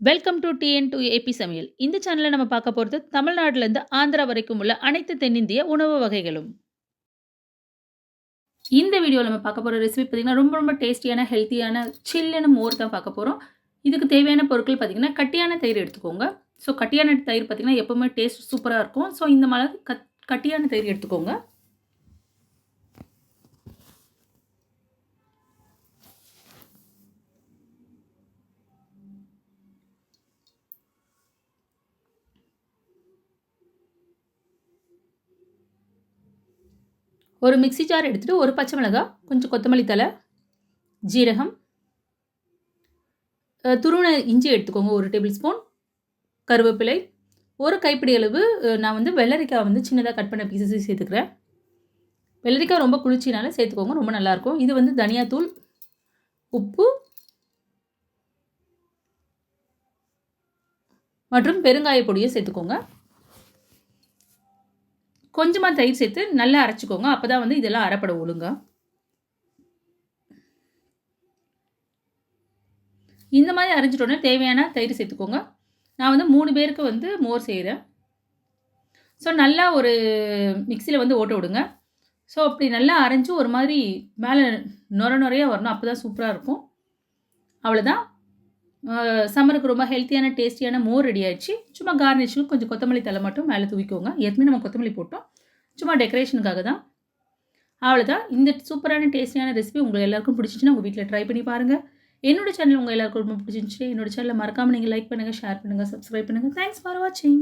Welcome to TN to AP சமையல். இந்த சேனலில் நம்ம பார்க்க போகிறது தமிழ்நாட்டிலேருந்து ஆந்திரா வரைக்கும் உள்ள அனைத்து தென்னிந்திய உணவு வகைகளும். இந்த வீடியோவில் நம்ம பார்க்க போகிற ரெசிபி பார்த்திங்கன்னா ரொம்ப ரொம்ப டேஸ்டியான ஹெல்த்தியான சில்லுன்னு மோர் தான் பார்க்க போகிறோம் இதுக்கு தேவையான பொருட்கள் பார்த்திங்கன்னா கட்டியான தயிர் எடுத்துக்கோங்க. ஸோ கட்டியான தயிர் பார்த்திங்கன்னா எப்போவுமே டேஸ்ட் சூப்பராக இருக்கும். ஸோ இந்த மாதிரி கட் கட்டியான தயிர் எடுத்துக்கோங்க. ஒரு மிக்ஸி ஜார் எடுத்துகிட்டு ஒரு பச்சை மிளகாய் கொஞ்சம் கொத்தமல்லி தலை ஜீரகம் அஹ், துருவன இஞ்சி எடுத்துக்கோங்க ஒரு டேபிள் ஸ்பூன் கருவேப்பிலை. ஒரு கைப்பிடி அளவு நான் வந்து வெள்ளரிக்காய் வந்து சின்னதாக கட் பண்ண பீசஸ் சேர்த்துக்கிறேன். வெள்ளரிக்காய் ரொம்ப குளிர்ச்சினால சேர்த்துக்கோங்க ரொம்ப நல்லாயிருக்கும். இது வந்து தனியாத்தூள் உப்பு மற்றும் பெருங்காய பொடியை சேர்த்துக்கோங்க. கொஞ்சமாக தயிர் சேர்த்து நல்லா அரைச்சிக்கோங்க. அப்போ தான் வந்து இதெல்லாம் அரைப்பட ஒழுங்கா. இந்த மாதிரி அரைஞ்சிட்டோன்னே தேவையான தயிர் சேர்த்துக்கோங்க. நான் வந்து மூணு பேருக்கு வந்து மோர் செய்கிறேன் ஸோ நல்லா ஒரு மிக்சியில் வந்து ஓட்ட விடுங்க. ஸோ அப்படி நல்லா அரைஞ்சு ஒரு மாதிரி மேலே நுர நுறையாக வரணும். அப்போ தான் சூப்பராக இருக்கும். அவ்வளோதான் சம்மருக்கு ரொம்ப ஹெல்த்தியான டேஸ்டியான மோர் ரெடி ஆயிடுச்சு. சும்மா கார்னிஷுக்கு கொஞ்சம் கொத்தமல்லி தலை மட்டும் மேலே தூவிக்கோங்க. ஏற்கனவே நம்ம கொத்தமல்லி போட்டோம். சும்மா டெக்கரேஷனுக்காக தான். அவ்வளோதான் இந்த சூப்பரான டேஸ்டியான ரெசிபி உங்களுக்கு எல்லாருக்கும் பிடிச்சிச்சுன்னா உங்கள் வீட்டில் ட்ரை பண்ணி பாருங்கள் என்னோட சேனல் உங்கள் எல்லாருக்கும் ரொம்ப பிடிச்சிருந்துச்சு. என்னோட சேனலை மறக்காமல் நீங்கள் லைக் பண்ணுங்கள் ஷேர் பண்ணுங்கள் சப்ஸ்கிரைப் பண்ணுங்கள் தேங்க்ஸ் ஃபார் வாட்சிங்